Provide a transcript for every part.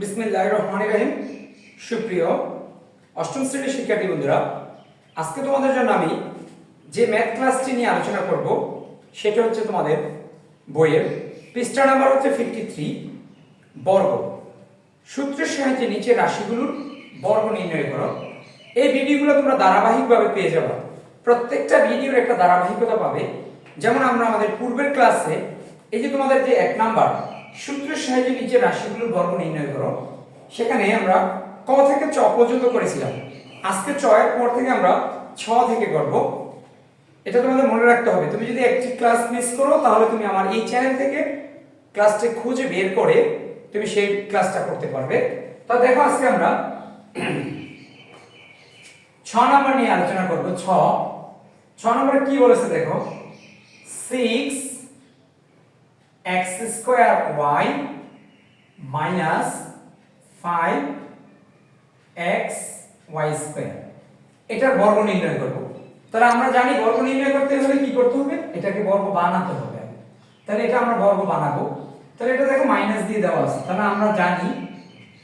বিসমিল্লাহির রহমানির রহিম। সুপ্রিয় অষ্টম শ্রেণির শিক্ষার্থী বন্ধুরা, আজকে তোমাদের জন্য আমি যে ম্যাথ ক্লাসটি নিয়ে আলোচনা করব, সেটা হচ্ছে তোমাদের বইয়ের পৃষ্ঠা নাম্বার হচ্ছে ফিফটি থ্রি বর্গ। সূত্রের সাহায্যে নিচে রাশিগুলোর বর্গ নির্ণয় করো। এই ভিডিওগুলো তোমরা ধারাবাহিকভাবে পেয়ে যাবে। প্রত্যেকটা ভিডিওর একটা ধারাবাহিকতা পাবে। যেমন আমরা আমাদের পূর্বের ক্লাসে এই যে তোমাদের যে এক নাম্বার সূত্রের সাহায্যে নিচে রাশিগুলোর বর্গ নির্ণয় করো, সেখানে আমরা ক থেকে চ পর্যন্ত করেছিলাম। আজকে চ এর পর থেকে আমরা ছ থেকে করব। এটা তোমাদের মনে রাখতে হবে। তুমি যদি একটি ক্লাস মিস করো, তাহলে তুমি আমার এই চ্যানেল থেকে ক্লাসটি খুঁজে বের করে তুমি সেই ক্লাসটা করতে পারবে। তা দেখো আজকে আমরা ছ নম্বর নিয়ে আলোচনা করব। ছ। ছ নম্বরে কি বলেছে দেখো? Six X square Y minus five X Y square এটার বর্গ নির্ণয় করব। তাহলে আমরা জানি বর্গ নির্ণয় করতে হলে কি করতে হবে? এটাকে বর্গ বানাতে হবে। তাহলে এটা আমরা বর্গ বানাবো। তাহলে এটা দেখো মাইনাস দিয়ে দেওয়া আছে। তাহলে আমরা জানি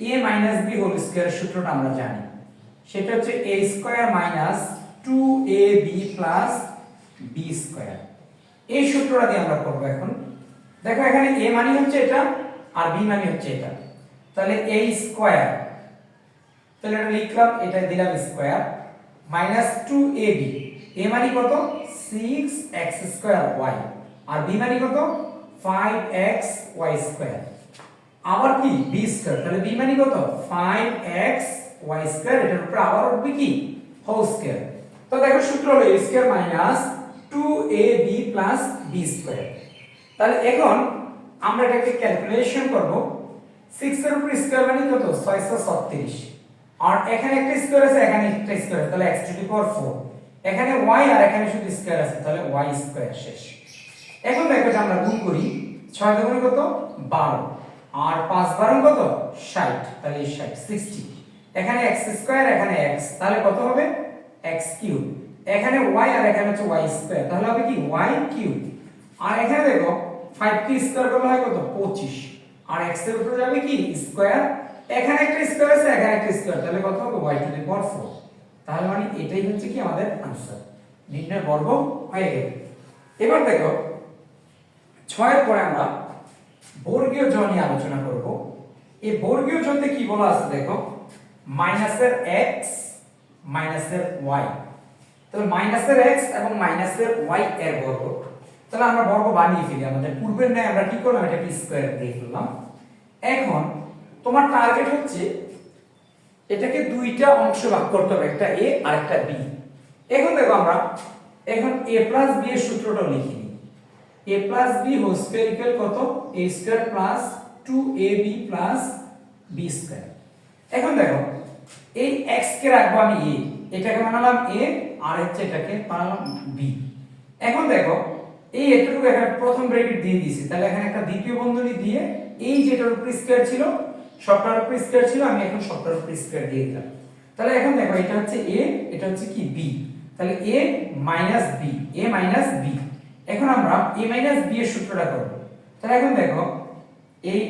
এ মাইনাস বি হোল স্কোয়ারের সূত্রটা আমরা জানি। সেটা হচ্ছে A square minus two A B plus B square এই সূত্রটা দিয়ে আমরা করব এখন। দেখো, এখানে এ মানে হচ্ছে এটা, আর বি মানে হচ্ছে এটা। তাহলে এ স্কোয়ার তাহলে এটা লিখলাম এটা দিলাম square minus two A B A মানে কত? সিক্স এক্স স্কোয়ার ওয়াই আর বি মানে কত? ফাইভ এক্স ওয়াই স্কোয়ার আবার কি? বি স্কোয়ার তাহলে বি মানে কত? ফাইভ এক্স ওয়াই স্কোয়ার এটার উপরে আবার উঠবে কি? হোল স্কোয়ার তো দেখো, সূত্র হলো square minus two A B plus B square তাহলে এখন আমরা এটা এটাকে ক্যালকুলেশন করব। 6 এর উপর স্কয়ার মানে কত? 636 আর এখানে একটা স্কয়ার আছে, এখানে একটা স্কয়ার তাহলে x টু দি পাওয়ার 4 এখানে y আর এখানে শুধু স্কয়ার আছে, তাহলে y স্কয়ার শেষ। এখন দেখো আমরা গুণ করি 6 দুগুণে কত? 12 আর 5 12 কত? 60 তাহলে 60 60 এখানে x স্কয়ার এখানে x, তাহলে কত হবে? x কিউব এখানে y আর এখানে হচ্ছে y স্কয়ার তাহলে হবে কি? y কিউব আর এখানে দেখো 5 কি স্কয়ার করলে হয় কত? 25 আর x এর উপরে যাবে কি? স্কয়ার এখানে একটা স্কয়ার আছে, এখানে একটা স্কয়ার তাহলে কত হবে? Y টু দি পাওয়ার 4 তাহলে মানে এটাই হচ্ছে কি আমাদের আনসার নির্ণয় বর্গ হয়ে গেল। এবার দেখো 6 এর পরে আমরা বর্গীয় জ নিয়ে আলোচনা করব। এই বর্গীয় জতে কি বলা আছে দেখো? মাইনাসের x, মাইনাসের y তাহলে মাইনাসের x এবং মাইনাসের y এর বর্গ। তাহলে আমরা বর্গ বানিয়ে ফেলি আমাদের। পূর্বের ন্যায় আমরা কি করলাম? এটা কি স্কয়ার দিয়ে ফেললাম। এখন তোমার টার্গেট হচ্ছে এটাকে দুইটা অংশ ভাগ করতে হবে, একটা এ আর একটা b এখন দেখো আমরা, এখন এ প্লাস বি এর সূত্রটা লিখি নিই। A plus B whole square equal কত? A square plus 2ab plus B square এখন দেখো, এই x কে রাখব আমি এ এটাকে বানালাম এ আর হচ্ছে এটাকে বানালাম বি এখন দেখো এই এতটুকু এখানে প্রথম ব্র্যাকেট দিয়ে দিয়েছি। তাহলে এখানে একটা দ্বিতীয় বন্ধনী দিয়ে এই যেটার উপর স্কয়ার ছিল, সবটার উপর স্কয়ার ছিল, আমি এখন সবটার উপর স্কয়ার দিয়ে দিলাম। তাহলে এখন দেখো, এটা হচ্ছে এ এটা হচ্ছে কি বি তাহলে A minus B A minus B এখন আমরা এ মাইনাস b এর সূত্রটা করব। তাহলে এখন দেখো এই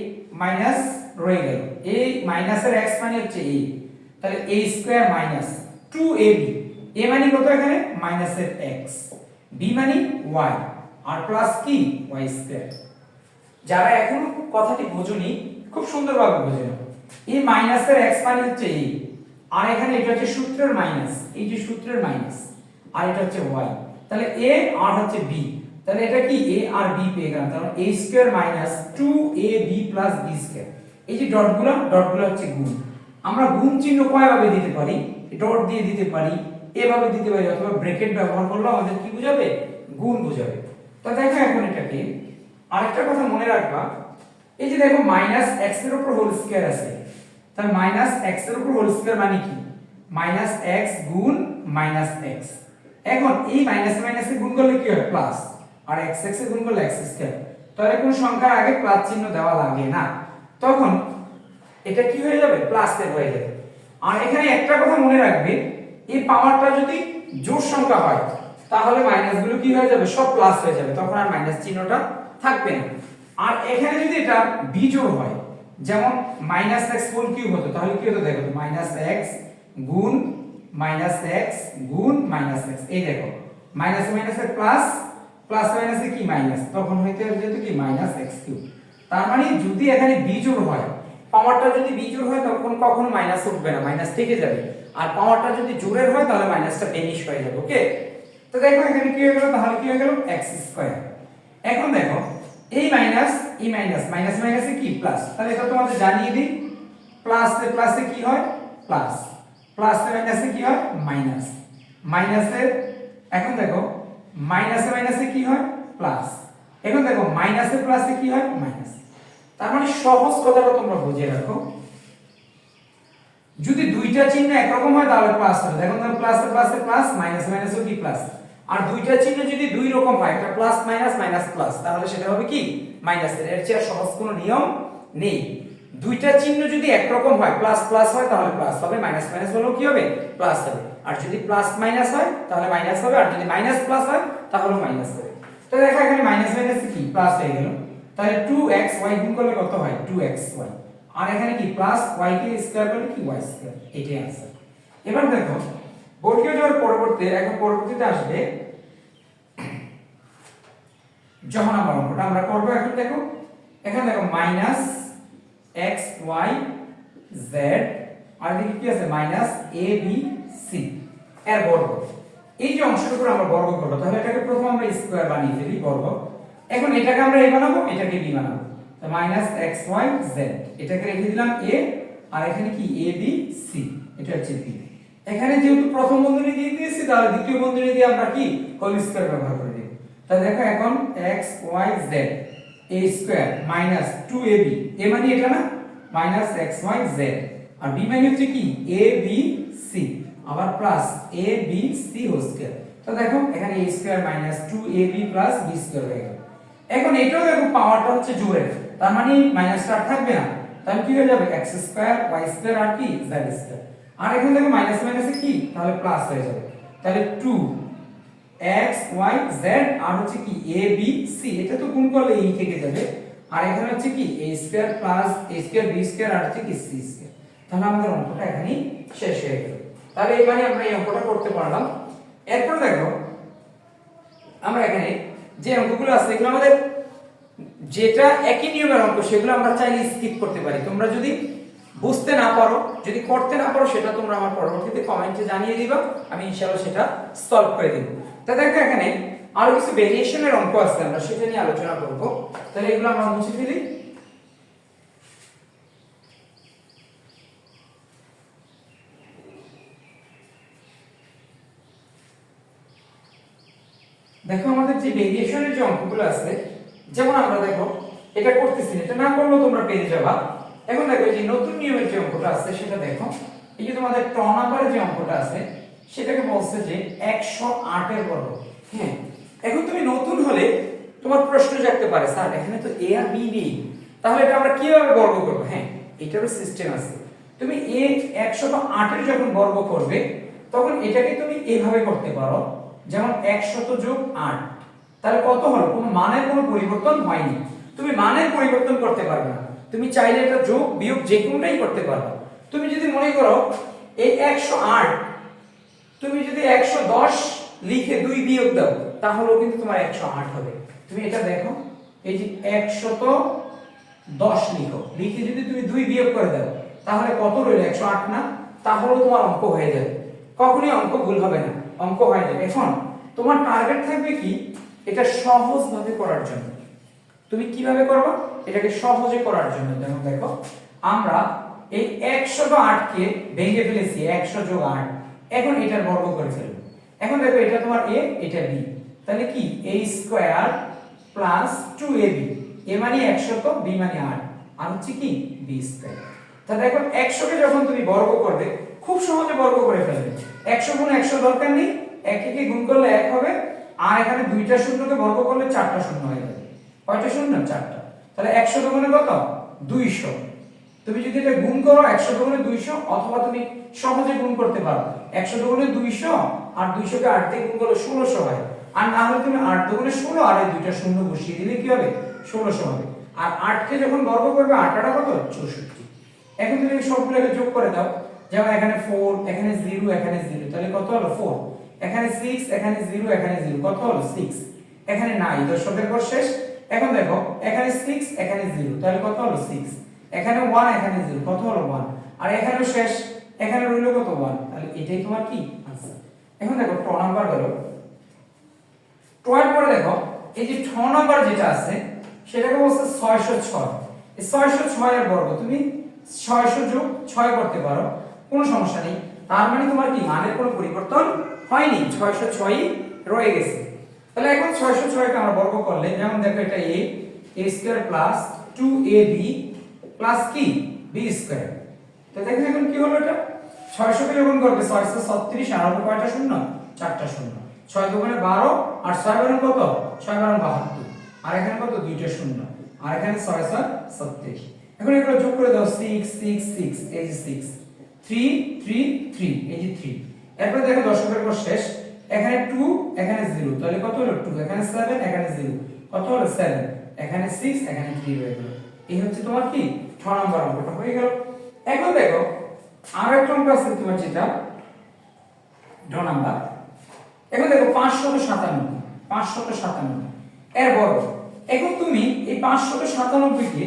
মাইনাস রয়ে গেল। এই মাইনাসের এক্স মানে হচ্ছে এ তাহলে a square minus 2ab a মানে কত এখানে? মাইনাসের এক্স বি মানে y আর প্লাস কি? Y স্কয়ার যারা এখনও কথাটি বোঝনি, খুব সুন্দরভাবে বুঝে নাও। এই মাইনাসের x মানে হচ্ছে এই। আর এখানে এটা হচ্ছে সূত্রের মাইনাস এই যে সূত্রের মাইনাস আর এটা হচ্ছে y তাহলে a আর হচ্ছে b তাহলে এটা কি? A আর b পেয়ে গেলাম। তাহলে a square minus 2ab plus b square এই যে ডটগুলো ডটগুলো হচ্ছে গুণ। আমরা গুণ চিহ্ন কয়ভাবে দিতে পারি? ডট দিয়ে দিতে পারি এভাবে দিতে পারি, অথবা ব্র্যাকেট ব্যবহার করলে আমাদের কি বোঝাবে? গুণ বোঝাবে। তো দেখো এখন এটাকে আরেকটা কথা মনে রাখবা, এই যে দেখো মাইনাস x এর উপর হোল স্কয়ার আছে তাহলে মাইনাস x এর উপর হোল স্কয়ার মানে কি? মাইনাস x গুণ মাইনাস x এখন এই মাইনাস মাইনাসে গুণ করলে কি হয় প্লাস আর x x এ গুণ করলে x স্কয়ার তাহলে কোন সংখ্যার আগে প্লাস চিহ্ন দেওয়া লাগে না। তখন এটা কি হয়ে যাবে? প্লাস এর হয়ে যাবে। আর এখানে একটা কথা মনে রাখবে, এই পাওয়ারটা যদি জোড় সংখ্যা হয় তাহলে মাইনাসগুলো কি হয়ে যাবে? সব প্লাস হয়ে যাবে। তখন আর মাইনাস চিহ্নটা থাকবে না। আর এখানে যদি এটা বিজোড় হয়, যেমন মাইনাস এক্স হোল কিউব হতো, তাহলে কি হতো দেখো? মাইনাস এক্স গুণ মাইনাস এক্স গুণ মাইনাস এক্স এই দেখো মাইনাস মাইনাসে প্লাস প্লাস মাইনাসে কি মাইনাস তখন হইতে যেহেতু কি? মাইনাস এক্স কিউব তার মানে যদি এখানে বিজোড় হয় পাওয়ারটা যদি বিজোড় হয়, তখন কখনো মাইনাস উঠবে না মাইনাস থেকে যাবে। আর পাওয়ারটা যদি জোড়ের হয়, তাহলে মাইনাসটা বেনিশ হয়ে যাবে ওকে তো দেখো এখানে কি হয়ে গেল? তাহলে কি হয়ে গেল? এক্স স্কয়ার এখন দেখো, এই মাইনাস এই মাইনাস মাইনাস মাইনাসে কি? প্লাস তাহলে এটা তোমাদের জানিয়ে দিই। প্লাস এ প্লাসে কি হয়? প্লাস প্লাস এ মাইনাসে কি হয়? মাইনাস মাইনাসের এখন দেখো মাইনাসে মাইনাসে কি হয়? প্লাস এখন দেখো মাইনাসে প্লাসে কি হয়? মাইনাস তার মানে সহজ কথাটা তোমরা বুঝে রাখো। যদি দুইটা চিহ্ন একরকম হয়, তাহলে প্লাস হবে। দেখো না প্লাসে প্লাসে প্লাস মাইনাস মাইনাসও কি প্লাস আর দুইটা চিহ্ন যদি দুই রকম হয় একটা প্লাস মাইনাস মাইনাস প্লাস তাহলে সেটা হবে কি মাইনাসের এর চেয়ে আর সহজ কোনো নিয়ম নেই দুইটা চিহ্ন যদি একরকম হয় প্লাস প্লাস হয় তাহলে প্লাস হবে মাইনাস মাইনাস হলেও কি হবে প্লাস হবে আর যদি প্লাস মাইনাস হয় তাহলে মাইনাস হবে আর যদি মাইনাস প্লাস হয় তাহলে মাইনাস হবে তো দেখো এখানে মাইনাস মাইনাস কি প্লাস হয়ে গেল তাহলে 2xy গুণ করলে কত হয় 2xy আর এখানে কি প্লাস y কে স্কয়ার করলে কি y স্কয়ার এটাই आंसर এবার দেখো বর্গীয় জোড় পরবর্তী, এখন পরবর্তীতে আসবে যখন আমরা অঙ্কটা আমরা করব, এখন দেখো, এখানে দেখো মাইনাস এক্স ওয়াই জেড আর এদিকে কি আছে? মাইনাস এ বি সি এর বর্গ। এই যে অংশটুকু আমরা বর্গ করব, তাহলে এটাকে প্রথম আমরা স্কয়ার বানিয়ে ফেলি, বর্গ। এখন এটাকে আমরা এ বানাবো, এটাকে বি বানাবো। তো মাইনাস এক্স ওয়াই জেড এটাকে রেখে দিলাম এ আর এখানে কি? এ বি সি এটা হচ্ছে বি এখানে যেহেতু প্রথম বন্ধনী দিয়ে দিয়েছি, তাহলে দ্বিতীয় বন্ধনী দিয়ে আমরা কি? হোল স্কয়ার ব্যবহার করে দিই তাহলে দেখো এখন x, y, z, a square minus 2ab a মানে এটা না? মাইনাস x, y, z আর b মানে হচ্ছে কি? a, b, c আবার plus a, b, c whole square তো দেখো, এখানে a square minus 2ab plus b square হয়ে গেল। এখন এটাও দেখো পাওয়ারটা হচ্ছে জোরের। তার মানে মাইনাসটা থাকবে না। তাহলে কি হয়ে যাবে? x স্কয়ার y স্কয়ার আর কি? z স্কয়ার আর এখানে দেখো মাইনাস মাইনাসে কি? তাহলে প্লাস হয়ে যাবে। তাহলে 2 x, y, z, আর হচ্ছে কি a, b, c, এটা তো গুণ করলে এই থেকে যাবে। আর এখানে হচ্ছে কি a square plus a square b square আর হচ্ছে কি c স্কয়ার তাহলে আমাদের অঙ্কটা এখানেই শেষ হয়ে গেল। তাহলে এবারে আমরা এই অঙ্কটা করতে পারলাম। এরপর দেখো, আমরা এখানে যে অঙ্কগুলো আছে, এগুলো আমাদের যেটা একই নিয়মের অঙ্ক, সেগুলো আমরা চাইলে স্কিপ করতে পারি। তোমরা যদি বুঝতে না পারো, যদি করতে না পারো, সেটা তোমরা আমার পরবর্তীতে কমেন্টে জানিয়ে দিবা, আমি ইনশাআল্লাহ সেটা সলভ করে দেব। তা দেখো এখানে আরও কিছু ভেরিয়েশনের অঙ্ক আছে, আমরা সেটা নিয়ে আলোচনা করব। তাহলে এগুলো আমরা মুছে ফেলি। দেখো আমাদের যে ভেরিয়েশনের যে অঙ্কগুলো আছে, যেমন আমরা দেখো, এটা করতেছি এটা না করলেও তোমরা পেয়ে যাবা। এখন দেখো যে নতুন নিয়মের যে অঙ্কটা আছে, সেটা দেখো। এই যে তোমাদের ট নাম্বারের যে অঙ্কটা আছে, সেটাকে বলছে যে 108 এর বর্গ। হ্যাঁ এখন তুমি নতুন হলে তোমার প্রশ্ন জাগতে পারে, স্যার, এখানে তো এ আর বি নেই। তাহলে এটা আমরা কীভাবে বর্গ করব? হ্যাঁ এটারও সিস্টেম আছে। তুমি এ 108 এর যখন বর্গ করবে, তখন এটাকে তুমি এভাবে করতে পারো, যেমন একশত যোগ আট। তাহলে কত হলো? কোনো মানের কোনো পরিবর্তন হয়নি। তুমি মানের পরিবর্তন করতে পারবে না। তুমি চাইলে এটা যোগ, বিয়োগ যে কোনোটাই করতে পারো। তুমি যদি মনে করো এই 108 তুমি যদি 110 লিখে দুই বিয়োগ দাও, তাহলেও কিন্তু তোমার 108 হবে। তুমি এটা দেখো, এই যে 110 লিখো। লিখে যদি তুমি দুই বিয়োগ করে দাও, তাহলে কত রইল 108 না? তাহলে তোমার অঙ্ক হয়ে যাবে। কখনোই অঙ্ক ভুল হবে না, অঙ্ক হয়ে যাবে। এখন তোমার টার্গেট থাকবে কি? এটা সহজভাবে করার জন্য। তুমি কীভাবে করবা? এটাকে সহজে করার জন্য। যেমন দেখো, আমরা এই একশো 108 কে ভেঙে ফেলেছি 100 যোগ 8 এখন এটার বর্গ করে ফেলব। এখন দেখো, এটা তোমার a, এটা b তাহলে কি? A square plus 2ab a মানে 100 তো b মানে 8 আর হচ্ছে কি? B স্কয়ার তাহলে দেখো 100 কে যখন তুমি বর্গ করবে, খুব সহজে বর্গ করে ফেলবে। 100 গুণ 100 দরকার নেই। এক একে গুণ করলে 1 হবে। আর এখানে দুইটা শূন্যকে বর্গ করলে চারটা শূন্য হয়ে যাবে। কয়টা শূন্য চারটা? তাহলে 100 দুগুণে কত? 200 তুমি যদি এটা গুণ করো 100 দুগুণে 200 অথবা তুমি সহজে গুণ করতে পারো। 100 দুগুণে 200 আর 200 কে 8 দিয়ে গুণ করলে 1600 হয়। আর না হলে তুমি আট দুগুণে 16 আর এই দুইটা শূন্য বসিয়ে দিলে কি হবে? ষোলোশো হবে। আর আটকে যখন বর্গ করবে, আটটা কত? চৌষট্টি। এখন তুমি সবগুলোকে যোগ করে দাও। যেমন এখানে ফোর এখানে জিরো এখানে জিরো তাহলে কত হলো? ফোর এখানে সিক্স এখানে জিরো এখানে জিরো কত হলো? সিক্স এখানে নাই, দশকের পর শেষ। এখন দেখো, এখানে সিক্স এখানে জিরো তাহলে কত হলো সিক্স এখানে ওয়ান এখানে জিরো কত হলো ওয়ান আর এখানেও শেষ। এখানে রইল কত ওয়ান তাহলে এটাই তোমার কি আনসার এখন দেখো ট নাম্বার গেল। টয়ের পরে দেখো, এই যে ছ নাম্বার যেটা আছে, সেটাকে বলছে ছয়শো ছয়। এই ছয়শো ছয়ের বর্গ, তুমি ছয়শো যোগ ছয় করতে পারো, কোনো সমস্যা নেই। তার মানে তোমার কি, মানের কোনো পরিবর্তন হয়নি। ছয়শো ছয়ই রয়ে গেছে। তাহলে এখন ছয়শো ছয়কে আমরা বর্গ করলে, যেমন দেখো এটা a a square plus two a plus কি? বি স্কোয়ার তো দেখো এখন কি হলো এটা? ছয়শোকে যখন করবে, ছয়শো ছত্রিশ আর হবে কয়টা শূন্য? চারটা শূন্য। ছয় দোকানে বারো, আর ছয় বারো কত? ছয় বারো বাহাত্তর। আর এখানে কত? দুইটা শূন্য। আর এখানে ছয় ছয় ছত্রিশ। এখন এগুলো যোগ করে দাও সিক্স সিক্স সিক্স এই যে সিক্স থ্রি থ্রি থ্রি এই যে থ্রি এরপর দেখো দশকের পর শেষ। এখানে টু এখানে জিরো তাহলে কত হলো টু এখানে সেভেন এখানে জিরো কত হলো সেভেন এখানে সিক্স এখানে থ্রি হয়ে গেল। এই হচ্ছে তোমার কি? ছ নম্বর অঙ্কটা হয়ে গেল। এখন দেখো, আর একটা অঙ্ক আছে তোমার যেটা। ড নাম্বার। এখন দেখো, পাঁচশত সাতানব্বই। পাঁচশত সাতানব্বই। এর বর্গ এখন তুমি এই পাঁচশত সাতানব্বইকে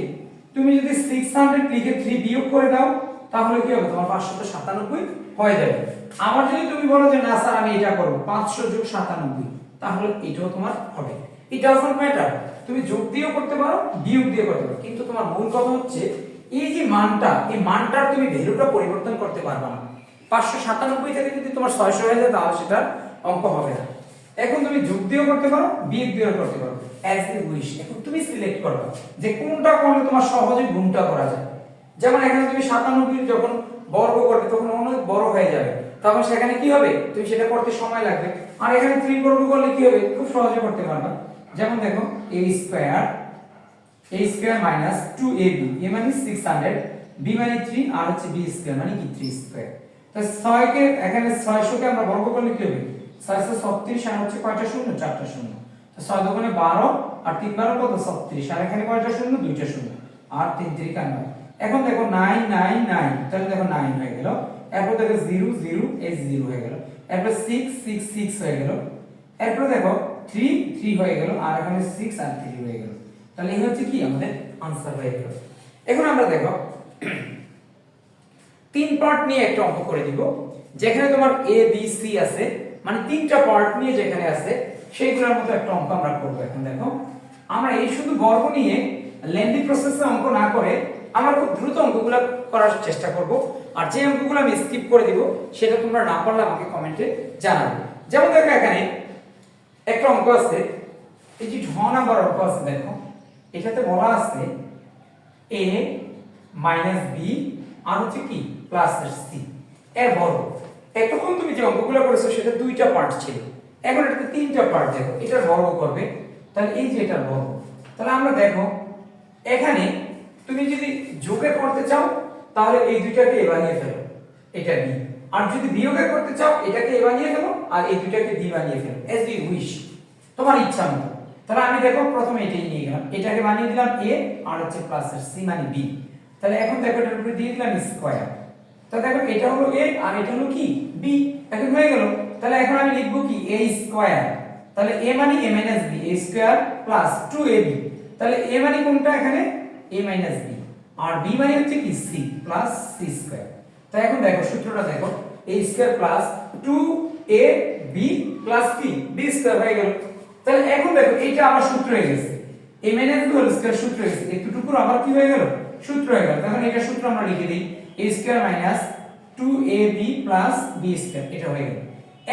তুমি যদি সিক্স হান্ড্রেড লিখে থ্রি বিয়োগ করে দাও, তাহলে কি হবে? তোমার পাঁচশত সাতানব্বই হয়ে যাবে। আবার যদি তুমি বলো যে, না, স্যার, আমি এটা করব। পাঁচশো যোগ সাতানব্বই, তাহলে এটাও তোমার হবে। does not matter তুমি যোগ দিয়েও করতে পারো, বিয়োগ দিয়ে করতে পারো। কিন্তু তোমার মূল কথা হচ্ছে, এই যে মানটা, এই মানটার তুমি ভ্যালুটা পরিবর্তন করতে পারবে না। পাঁচশো সাতানব্বই থেকে যদি তোমার ছয়শো হয়ে যায়, তাহলে সেটার অঙ্ক হবে না। এখন তুমি যোগ দিয়েও করতে পারো, বিয়োগ দিয়েও করতে পারো। অ্যাজ ইউ উইশ এখন তুমি সিলেক্ট করবে যে, কোনটা করলে তোমার সহজে গুণটা করা যায়। যেমন এখানে তুমি সাতানব্বই যখন বর্গ করবে, তখন অনেক বড় হয়ে যাবে। তখন সেখানে কি হবে? তুমি সেটা করতে সময় লাগবে। আর এখানে থ্রি বর্গ করলে কি হবে? খুব সহজে করতে পারবে। যেমন দেখো, a square a square minus 2ab a মানে 600 বি মানে থ্রি আর হচ্ছে b স্কয়ার মানে কি? 3 স্কয়ার তো 6 কে এখানে 600 কে আমরা বর্গ করলে কি হবে? 636 আর হচ্ছে কয়টা শূন্য? চারটা শূন্য। তো 6 দোকানে 12 আর 3 12 কত? 36 আর এখানে কয়টা শূন্য? দুইটা শূন্য। আর 3 3 কান্না এখন দেখো 9 9 9 তাহলে দেখো 9 হয়ে গেল। এরপর দেখো 0 0 এই 0 হয়ে গেল। এরপর 6 6 6 হয়ে গেল। এরপর দেখো 3 3 হয়ে গেল। আর এখানে 6 আর 3 হয়ে গেল। তাহলে এই হচ্ছে কি? আমাদের আনসার হয়ে গেল। এখন আমরা দেখো তিন পার্ট নিয়ে একটা অঙ্ক করে দিব। যেখানে তোমার এ বি সি আছে। মানে তিনটা পার্ট নিয়ে যেখানে আছে, সেইগুলোর মতো একটা অঙ্ক আমরা করব এখন দেখো। আমরা এই শুধু বর্গ নিয়ে লেন্দি প্রসেসে অঙ্ক না করে আমরা খুব দ্রুত অঙ্কগুলো করার চেষ্টা করব। আর যে অঙ্কগুলো আমি স্কিপ করে দিব, সেটা তোমরা না পারলে আমাকে কমেন্টে জানাবে। যেমন দেখো এখানে একটা অঙ্ক আছে, এই যে ঢ নাম্বার অঙ্ক আছে দেখো, এটাতে বলা আছে এ মাইনাস বি আর হচ্ছে কি প্লাস সি এর বর্গ এতক্ষণ তুমি যে অঙ্কগুলো করেছ, সেটা দুইটা পার্ট ছিল। এখন এটাতে তিনটা পার্ট দেখো, এটার বর্গ করবে। তাহলে এই যে এটার বর্গ, তাহলে আমরা দেখো, এখানে তুমি যদি যোগে করতে চাও, তাহলে এই দুইটাকে এ বানিয়ে ফেলো। এটা বি আর যদি বিয়োগে করতে চাও, এটাকে এ বানিয়ে ফেলো, আর এই দুইটাকে বি বানিয়ে ফেলো। S U wish. তোমার ইচ্ছা মতো। তাহলে আমি দেখো, প্রথমে এটাই নিয়ে গেলাম। এটাকে বানিয়ে দিলাম এ, আর হচ্ছে প্লাসের সি মানে বি তাহলে এখন দেখো, এটার উপরে দিয়ে দিলাম স্কয়ার তাহলে দেখো, এটা হলো এ আর এটা হলো কি? বি এখন হয়ে গেল। তাহলে এখন আমি লিখব কি? এ স্কয়ার তাহলে এ মানে a minus b a square plus two a b তাহলে এ মানে কোনটা এখানে? এ মাইনাস বি আর বি মানে হচ্ছে কি? সি প্লাস সি স্কয়ার তো এখন দেখো, সূত্রটা দেখো। A square plus two a b plus কি বি স্কয়ার হয়ে গেল। তাহলে এখন দেখো, এইটা আমার সূত্র হয়ে গেছে। A minus b whole square সূত্র হয়ে গেছে। একটুটুকু আবার কি হয়ে গেল? সূত্র হয়ে গেল। তখন এটা সূত্র আমরা লিখে দিই। A square minus 2ab plus b square এটা হয়ে গেল।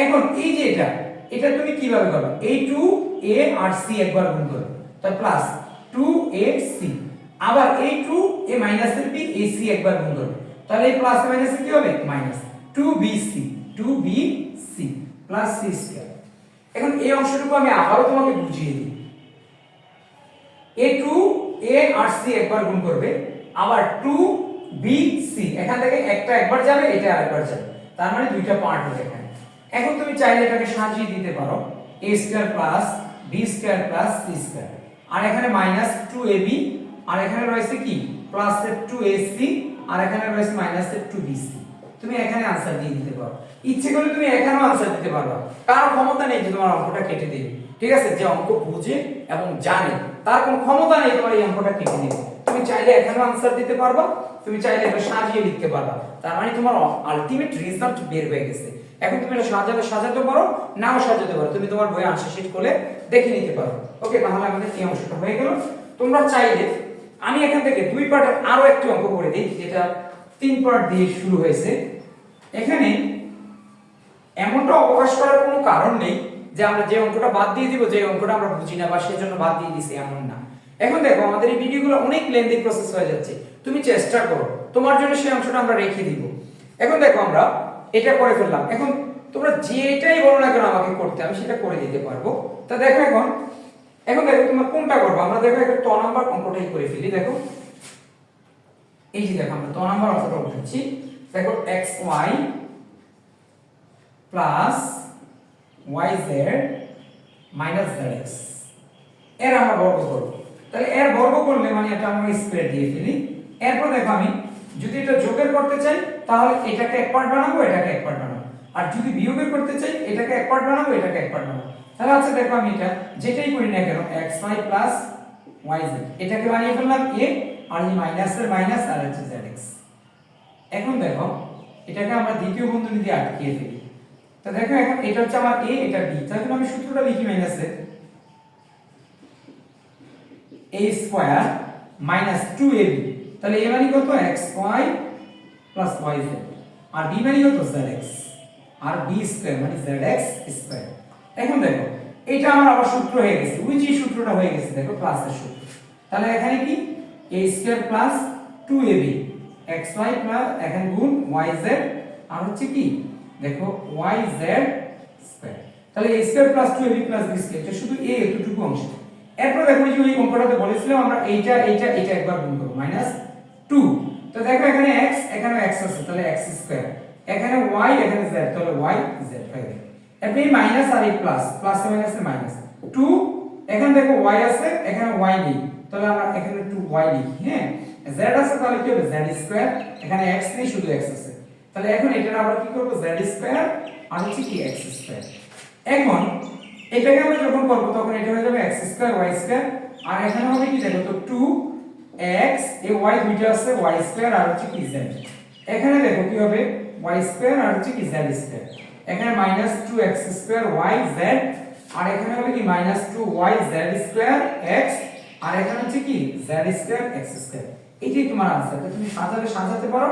এখন এই যে এটা এটা তুমি কীভাবে করবে এই 2a আর c একবার গুণ করবে তাহলে প্লাস 2ac আবার এই 2a মাইনাস এর b ac একবার গুণ করবে। তাহলে এই প্লাস মাইনাস কি হবে? Minus 2bc 2bc plus c square এখন এই অংশটুকু আমি আবারও তোমাকে বুঝিয়ে দিই। এ টু এ আর সি একবার গুণ করবে। আবার টু বি সি এখান থেকে একটা একবার যাবে, এটা আরেকবার যাবে। তার মানে দুইটা পার্ট হবে এখানে। এখন তুমি চাইলে এটাকে সাজিয়ে দিতে পারো। A square plus b square plus c square আর এখানে মাইনাস টু এ বি আর এখানে রয়েছে কি? প্লাসের টু এসি আর এখানে রয়েছে মাইনাসের টু বিসি তুমি এখানে আনসার দিয়ে দিতে পারো। ইচ্ছে করলে তুমি এখানেও আনসার দিতে পারবা কারও ক্ষমতা নেই যে তোমার অঙ্কটা কেটে দেবে। ঠিক আছে? যে অঙ্ক বুঝে এবং জানে, তার কোনো ক্ষমতা নেই তোমার এই অঙ্কটা কেটে দেবে তুমি চাইলে এখানেও আনসার দিতে পারবা, তুমি চাইলে এটা সাজিয়ে লিখতে পারবা। তার মানে তোমার আলটিমেট রেজাল্ট বের হয়ে গেছে। এখন তুমি এটা সাজাতে সাজাতে পারো, নাও সাজাতে পারো। তুমি তোমার বইয়ে আনসার শিট করে দেখে নিতে পারো। ওকে তাহলে আমাদের এই অংশটা হয়ে গেল। তোমরা চাইলে আমি এখান থেকে দুই পার্টের আরও একটি অঙ্ক করে দিই, যেটা তিন পার্ট দিয়ে শুরু হয়েছে। এখানে এমনটা অবকাশ করার কোনো কারণ নেই যে আমরা যে অঙ্কটা বাদ দিয়ে দিব, যে অঙ্কটা আমরা বুঝি না বা সেজন্য বাদ দিয়ে দিছি, এমন না। এখন দেখো, আমাদের এই ভিডিওগুলো অনেক লেন্দি প্রসেস হয়ে যাচ্ছে। তুমি চেষ্টা করো, তোমার জন্য সেই অংশটা আমরা রেখে দিব। এখন দেখো আমরা এটা করে ফেললাম। এখন তোমরা যেটাই বলো না কেন আমাকে করতে, আমি সেটা করে দিতে পারব। তা দেখো এখন এখন দেখো তোমরা কোনটা করব? আমরা দেখো একটা ত নাম্বার অঙ্কটাই করে ফেলি, দেখো। এই যে দেখো, আমরা ত নাম্বার অঙ্কটা উঠাচ্ছি দেখো x y plus y z minus z এক্সের আমরা বর্গ করব। তাহলে এর বর্গ করলে মানে এটা আমরা স্কয়ার দিয়ে ফেলি। এরপর দেখো আমি, যদি এটা যোগের করতে চাই, তাহলে এটাকে এক পার্ট বানাবো, এটাকে এক পার্ট বানাবো। আর যদি বিয়োগের করতে চাই, এটাকে এক পার্ট বানাবো, এটাকে এক পার্ট বানাবো। তাহলে আচ্ছা দেখো আমি এটা, যেটাই করি না কেন x y plus y z এটাকে বানিয়ে ফেললাম a আর এই মাইনাসের মাইনাস আর হচ্ছে জেড এক্স এখন দেখো, এটাকে আমরা দ্বিতীয় বন্ধনী দিয়ে আটকিয়ে ফেলি। তা দেখো এখন এটা হচ্ছে আমার a, এটা b, তাহলে আমি সূত্রটা লিখি মাইনাসে a স্কয়ার মাইনাস 2ab তাহলে a মানে কত? X y plus y z আর b মানে কত? জেড এক্স আর বি স্কয়ার মানে zx স্কয়ার এখন দেখো এটা আমার আবার সূত্র হয়ে গেছে। যে সূত্রটা হয়ে গেছে? দেখো প্লাসের সূত্র। তাহলে এখানে কি? A square plus 2ab xy plus এখানে গুণ yz আর হচ্ছে কি? দেখো yz স্কয়ার তাহলে a square plus 2ab plus b square এটা শুধু a এতটুকু অংশ। এরপর দেখো যে ওই অঙ্কটাতে বলেছিলাম আমরা এইটা এইটা এটা একবার গুণ করব। মাইনাস 2 তো দেখো এখানে x এখানে x আছে। তাহলে x স্কয়ার এখানে y, এখানে z তাহলে y, z হয়ে গেল এই মাইনাস আর এই প্লাস প্লাস মাইনাস মাইনাস 2 এখানে দেখো y আছে, এখানে y নেই। তাহলে আমরা এখানে 2y লিখি হ্যাঁ? z আছে তাহলে কি হবে? z স্কয়ার এখানে x নেই, শুধু x আছে। তাহলে এখন এটা আমরা কি করব? z স্কয়ার আর হচ্ছে কি x স্কয়ার এখন এটাকে আমরা যখন করব, তখন এটা হয়ে যাবে x স্কয়ার y স্কয়ার আর এখানে হবে কি দেখো তো 2 x এ y দুইটা আছে, y স্কয়ার আর হচ্ছে কি z এখানে দেখো কি হবে? y স্কয়ার আর হচ্ছে কি z স্কয়ার এখানে minus 2x square y z, আর এখানে হবে কি minus 2y z square x, আর এখানে হচ্ছে কি z স্কয়ার x স্কয়ার এটাই তোমার আনসার তুমি সাজালে সাজাতে পারো,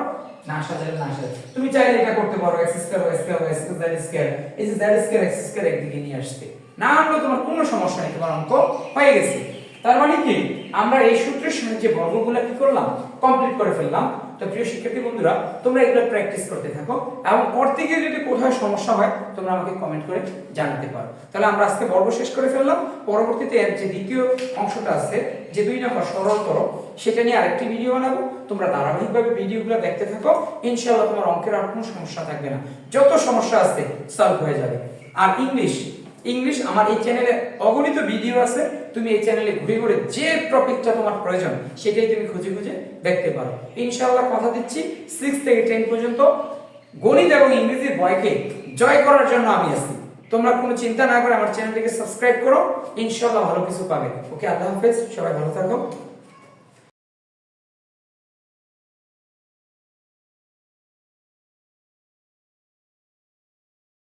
না সাজালে না সাজালে তুমি চাইলে এটা করতে পারো x square y square y square z square এই যে z স্কয়ার x স্কয়ার একদিকে নিয়ে আসতে। না আনলে তোমার কোনো সমস্যা নেই, তোমার অঙ্ক হয়ে গেছে। তার মানে কি? আমরা এই সূত্রের সাহায্যে বর্গগুলো কি করলাম? কমপ্লিট করে ফেললাম। তো প্রিয় শিক্ষার্থী বন্ধুরা, তোমরা এগুলো প্র্যাকটিস করতে থাকো এবং করতে গিয়ে যদি কোথাও সমস্যা হয়, তোমরা আমাকে কমেন্ট করে জানাতে পারো। তাহলে আমরা আজকে বর্গ শেষ করে ফেললাম। পরবর্তীতে এর যে দ্বিতীয় অংশটা আছে, যে দুই নম্বর সরল করো সেটা নিয়ে আরেকটি ভিডিও বানাবো। তোমরা ধারাবাহিকভাবে ভিডিওগুলো দেখতে থাকো। ইনশাআল্লাহ তোমার অঙ্কের আর কোনো সমস্যা থাকবে না। যত সমস্যা আছে সলভ হয়ে যাবে। আর ইংলিশ ইংলিশ, আমার এই চ্যানেলে অগণিত ভিডিও আছে, তুমি এই চ্যানেলে ঘুরে ঘুরে যে টপিকটা তোমার প্রয়োজন, সেটাই তুমি খুঁজে খুঁজে দেখতে পারো। ইনশাআল্লাহ কথা দিচ্ছি সিক্স থেকে টেন পর্যন্ত। গণিত এবং ইংরেজির ভয়কে জয় করার জন্য আমি আছি। তোমরা কোনো চিন্তা না করে আমার চ্যানেলটিকে সাবস্ক্রাইব করো, ইনশাআল্লাহ ভালো কিছু পাবে। ওকে, আল্লাহ হাফেজ, সবাই ভালো থাকো।